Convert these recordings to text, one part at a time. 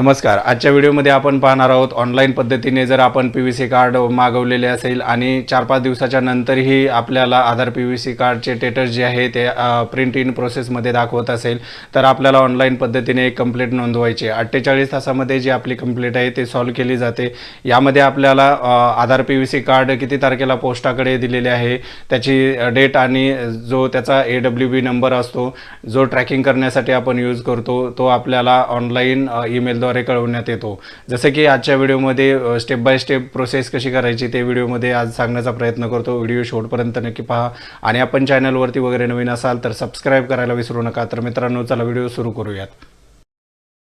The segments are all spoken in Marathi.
नमस्कार. आजच्या व्हिडिओमध्ये आपण पाहणार आहोत ऑनलाईन पद्धतीने जर आपण पी व्ही सी कार्ड मागवलेले असेल आणि चार पाच दिवसाच्या नंतरही आपल्याला आधार पी व्ही सी कार्डचे टेटस जे आहे ते प्रिंट इन प्रोसेसमध्ये दाखवत असेल तर आपल्याला ऑनलाईन पद्धतीने एक कंप्लेंट नोंदवायची आहे. अठ्ठेचाळीस तासामध्ये जी आपली कंप्लेंट आहे ते सॉल्व्ह केली जाते. यामध्ये आपल्याला Aadhaar P V C card किती तारखेला पोस्टाकडे दिलेले आहे त्याची डेट आणि जो त्याचा ए डब्ल्यू बी नंबर असतो जो ट्रॅकिंग करण्यासाठी आपण यूज करतो तो आपल्याला ऑनलाईन ईमेलद्वारे कळवण्यात येतो. जसं की आजच्या व्हिडिओमध्ये स्टेप बाय स्टेप प्रोसेस कशी करायची ते व्हिडिओमध्ये आज सांगण्याचा प्रयत्न करतो. व्हिडिओ शेवटपर्यंत नक्की पहा. आणि आपण चॅनलवरती वगैरे नवीन असाल तर सबस्क्राईब करायला विसरू नका. तर मित्रांनो चला व्हिडिओ सुरू करूयात.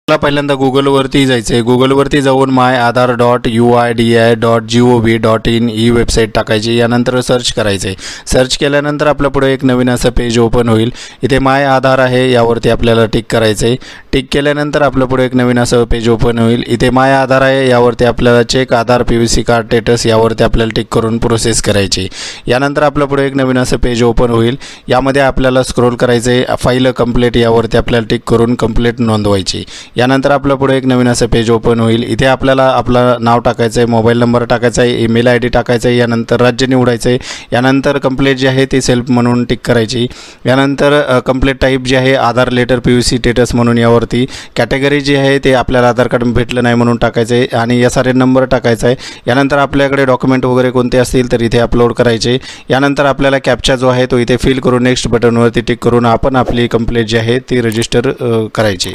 मला पहिल्यांदा गुगलवरती जायचं आहे गुगलवरती जाऊन my Aadhaar dot U I D I dot G O V dot in he website टाकायची. यानंतर सर्च करायचं आहे सर्च केल्यानंतर आपल्या पुढे एक नवीन असं पेज ओपन होईल. इथे माय आधार आहे यावरती आपल्याला टिक करायचं आहे टिक केल्यानंतर आपल्या पुढे एक नवीन असं पेज ओपन होईल. इथे माय आधार आहे यावरती आपल्याला check Aadhaar P V C card status यावरती आपल्याला टिक करून प्रोसेस करायची. यानंतर आपल्या पुढे एक नवीन असं पेज ओपन होईल. यामध्ये आपल्याला स्क्रोल करायचं आहे फाईल कंप्लेट यावरती आपल्याला टिक करून कंप्लेट नोंदवायची. यानंतर आपलं पुढे एक नवीन असं पेज ओपन होईल. इथे आपल्याला आपलं नाव टाकायचं आहे मोबाईल नंबर टाकायचा आहे ईमेल आय डी टाकायचं आहे यानंतर राज्य निवडायचं आहे यानंतर कंप्लेट जी आहे ती सेल्फ म्हणून टिक करायची. यानंतर कंप्लेट टाईप जी आहे Aadhaar letter P U C status म्हणून यावरती. कॅटेगरी जी आहे ते आपल्याला आधार कार्ड भेटलं नाही म्हणून टाकायचं आहे आणि एस आर एन नंबर टाकायचा आहे यानंतर आपल्याकडे डॉक्युमेंट वगैरे कोणते असतील तर इथे अपलोड करायचे. यानंतर आपल्याला कॅप्चा जो आहे तो इथे फिल करून नेक्स्ट बटनवरती टिक करून आपण आपली कंप्लेंट जी आहे ती रजिस्टर करायची.